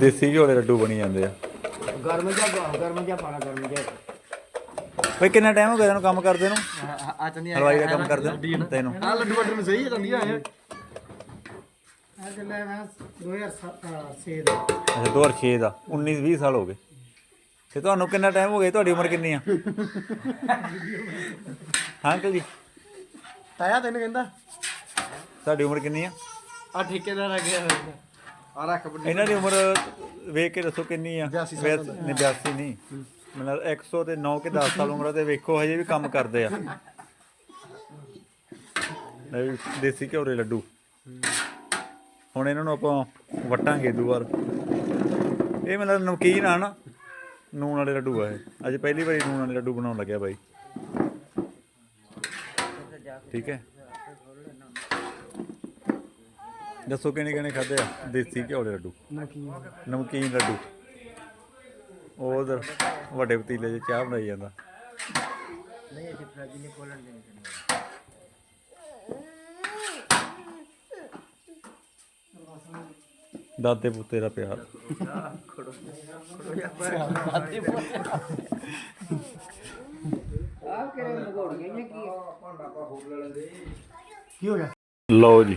ਦੇਸੀ ਘਿਓ ਦੇ ਲੱਡੂ ਬਣੀ ਜਾਂਦੇ ਆ। ਗਰਮ ਪਾਓ, ਗਰਮ ਜਿਹਾ ਪਾਣਾ ਗਰਮ ਜਿਹਾ। ਬਈ ਕਿੰਨਾ ਟਾਈਮ ਹੋ ਗਿਆ ਤੈਨੂੰ ਕੰਮ ਕਰਦੇ ਨੂੰ? ਆ ਚੰਦੀ ਹਲਵਾਈ ਦਾ ਕੰਮ ਕਰਦੇ ਨੂੰ ਤੈਨੂੰ। ਆ ਲੱਡੂ ਬੱਟਰ ਨੂੰ ਸਹੀ ਚੰਦੀ ਆ ਇਹ। ਅੱਜ ਲੈ ਮੈਂ 2006 ਦਾ ਅੱਛਾ 2006 ਦਾ। 19 20 ਸਾਲ ਹੋ ਗਏ। ਤੇ ਤੁਹਾਨੂੰ ਕਿੰਨਾ ਟਾਈਮ ਹੋ ਗਿਆ? ਤੁਹਾਡੀ ਉਮਰ ਕਿੰਨੀ ਆ? ਹਾਂ ਅੰਕਲ ਜੀ। ਤਾਇਆ ਤੈਨੂੰ ਕਹਿੰਦਾ? ਤੁਹਾਡੀ ਉਮਰ ਕਿੰਨੀ ਆ? ਆ ਠੇਕੇਦਾਰ ਆ ਗਿਆ। ਆ ਇਹਨਾਂ ਦੀ ਉਮਰ ਵੇਖ ਕੇ ਦੱਸੋ ਕਿੰਨੀ ਆ? 82 ਸਾਲ ਵੈਸੇ- ਨਹੀਂ 82 ਨਹੀਂ। ਮਤਲਬ 100 ਤੇ 9 ਕੇ 10 ਸਾਲ ਉਮਰ ਆ ਤੇ ਵੇਖੋ ਹਜੇ ਵੀ ਕੰਮ ਕਰਦੇ ਆ। ਲੈ ਵੀ ਦੇਸੀ ਘਿਓ ਦੇ ਲੱਡੂ। ਹੁਣ ਇਹਨਾਂ ਨੂੰ ਆਪਾਂ ਵਟਾਂਗੇ ਦੁਬਾਰ। ਇਹ ਮਤਲਬ ਨਮਕੀਨ ਆ ਨਾ ਨੂਣ ਵਾਲੇ ਲੱਡੂ ਆ ਇਹ। ਅੱਜ ਪਹਿਲੀ ਵਾਰੀ ਨੂਣ ਵਾਲੇ ਲੱਡੂ ਬਣਾਉਣ ਲੱਗਿਆ ਬਾਈ। ਠੀਕ ਹੈ? ਦੱਸੋ ਕਿਹਨੇ ਕਿਹਨੇ ਖਾਦੇ ਆ? ਦੇਸੀ ਘਿਓ ਦੇ ਲੱਡੂ। ਨਮਕੀਨ ਲੱਡੂ। ਉਹ ਉਧਰ ਵੱਡੇ ਪਤੀਲੇ 'ਚ ਚਾਹ ਬਣਾਈ ਜਾਂਦਾ। ਦਾਦੇ ਪੁੱਤੇ ਦਾ ਪਿਆਰ। ਕੀ ਹੋ ਗਿਆ? ਲਓ ਜੀ।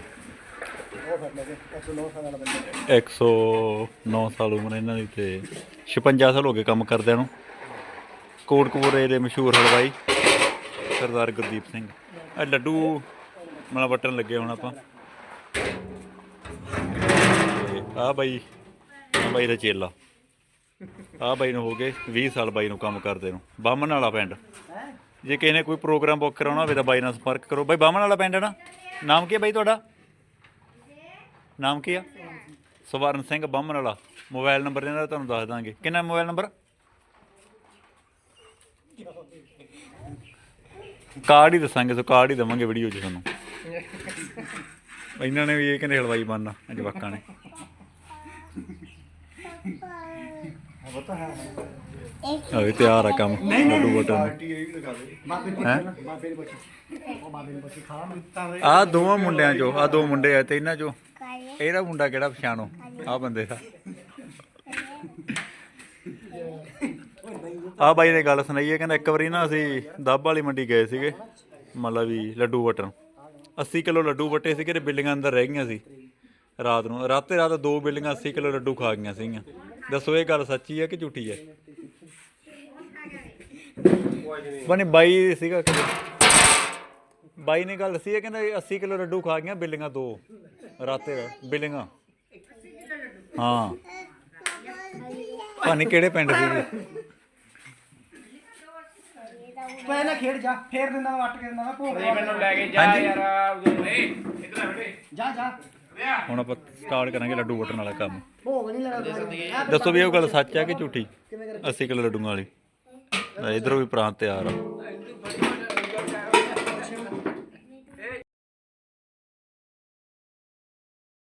109 ਸਾਲ ਉਮਰ ਇਹਨਾਂ ਦੀ ਤੇ 56 ਸਾਲ ਹੋ ਗਏ ਕੰਮ ਕਰਦਿਆਂ ਨੂੰ। ਕੋਟਕਪੂਰੇ ਦੇ ਮਸ਼ਹੂਰ ਹਲਵਾਈ, ਸਰਦਾਰ ਗੁਰਦੀਪ ਸਿੰਘ। ਇਹ ਲੱਡੂ ਮਲਾ ਵਟਣ ਲੱਗੇ ਹੁਣ ਆਪਾਂ। ਤੇ ਆ ਬਾਈ ਆ ਬਾਈ ਦਾ ਚੇਲਾ। ਆ ਬਾਈ ਨੂੰ ਹੋ ਗਏ 20 ਸਾਲ ਬਾਈ ਨੂੰ ਕੰਮ ਕਰਦੇ ਨੂੰ। ਬਾਮਣ ਵਾਲਾ ਪਿੰਡ। ਜੇ ਕਿਸੇ ਨੇ ਕੋਈ ਪ੍ਰੋਗਰਾਮ ਬੁੱਕ ਕਰਾਉਣਾ ਹੋਵੇ ਤਾਂ ਬਾਈ ਨਾਲ ਸੰਪਰਕ ਕਰੋ। ਬਾਈ ਬਾਮਣ ਵਾਲਾ ਪਿੰਡ ਹੈ ਨਾ? ਨਾਮ ਕੀ ਹੈ ਬਾਈ ਤੁਹਾਡਾ? ਨਾਮ ਕੀ ਆ? ਸਵਰਨ ਸਿੰਘ ਬਾਹਮਣ ਵਾਲਾ। ਮੋਬਾਈਲ ਨੰਬਰ ਇਹਨਾਂ ਦਾ ਤੁਹਾਨੂੰ ਦੱਸ ਦਾਂਗੇ। ਕਿੰਨਾ ਮੋਬਾਈਲ ਨੰਬਰ? ਕਾਰਡ ਹੀ ਦੱਸਾਂਗੇ, ਸੋ ਕਾਰਡ ਹੀ ਦਵਾਂਗੇ ਵੀਡੀਓ 'ਚ ਤੁਹਾਨੂੰ। ਇਹਨਾਂ ਨੇ ਵੀ ਇਹ ਕਹਿੰਦੇ ਹਲਵਾਈ ਬਣਨਾ, ਜਵਾਕਾਂ ਨੇ। ਅਵੇ ਤਿਆਰ ਆ ਕੰਮ। ਲੱਡੂ ਬਟਨ। ਆ ਦੋਵਾਂ ਮੁੰਡਿਆਂ ਚੋਂ ਆ ਦੋ ਮੁੰਡੇ ਆ ਤੇ ਇਹਨਾਂ ਚੋਂ। ਇਹਦਾ ਮੁੰਡਾ ਕਿਹੜਾ ਪਛਾਣੋ? ਆ ਬੰਦੇ ਦਾ। ਆ ਬਾਈ ਨੇ ਗੱਲ ਸੁਣਾਈ ਹੈ ਕਹਿੰਦਾ ਇੱਕ ਵਾਰੀ ਨਾ ਅਸੀਂ ਦੱਬ ਵਾਲੀ ਮੰਡੀ ਗਏ ਸੀਗੇ ਮਤਲਬ ਵੀ ਲੱਡੂ ਵਟਣ 80 ਕਿਲੋ ਲੱਡੂ ਵਟੇ ਸੀਗੇ ਤੇ ਬਿੱਲੀਆਂ ਅੰਦਰ ਰਹਿ ਗਈਆਂ ਸੀ ਰਾਤ ਨੂੰ। ਰਾਤੇ ਰਾਤ ਦੋ ਬਿੱਲੀਆਂ 80 ਕਿਲੋ ਲੱਡੂ ਖਾ ਗਈਆਂ ਸੀਗੀਆਂ। ਦੱਸੋ ਇਹ ਗੱਲ ਸੱਚੀ ਹੈ ਕਿ ਝੂਠੀ ਹੈ? ਬਣੇ ਬਾਈ ਸੀਗਾ ਕਿ ਬਾਈ ਨੇ ਗੱਲ ਦੱਸੀ ਹੈ ਕਹਿੰਦਾ ਇਹ 80 ਕਿਲੋ ਲੱਡੂ ਖਾ ਗਈਆਂ ਬਿੱਲੀਆਂ ਦੋ। ਰਾਤੇ ਬਿੱਲੀਆਂ। ਹਾਂ। ਪਾਣੀ ਕਿਹੜੇ ਪਿੰਡ ਤੂੰ ਇਹਨਾਂ ਖੇਡ ਜਾ ਫੇਰ ਦਿੰਦਾ ਵੱਟ ਕੇ ਦਿੰਦਾ ਭੋਗ ਮੈਨੂੰ ਲੈ ਕੇ ਜਾ। ਯਾਰ ਉਦੋਂ। ਏ ਇਧਰ ਆ ਬੇਟੇ ਜਾ ਜਾ। ਹੁਣ ਆਪਾਂ ਸਟਾਰਟ ਕਰਾਂਗੇ ਲੱਡੂ ਵਟਣ ਵਾਲਾ ਕੰਮ। ਭੋਗ ਨਹੀਂ ਲੈਣਾ ਦੱਸੋ ਵੀ ਇਹ ਗੱਲ ਸੱਚ ਹੈ ਕਿ ਝੂਠੀ? 80 ਕਿਲੋ ਲੱਡੂਆਂ ਵਾਲੀ। ਇਧਰੋਂ ਵੀ ਪ੍ਰਾਂਤ ਤਿਆਰ ਆ।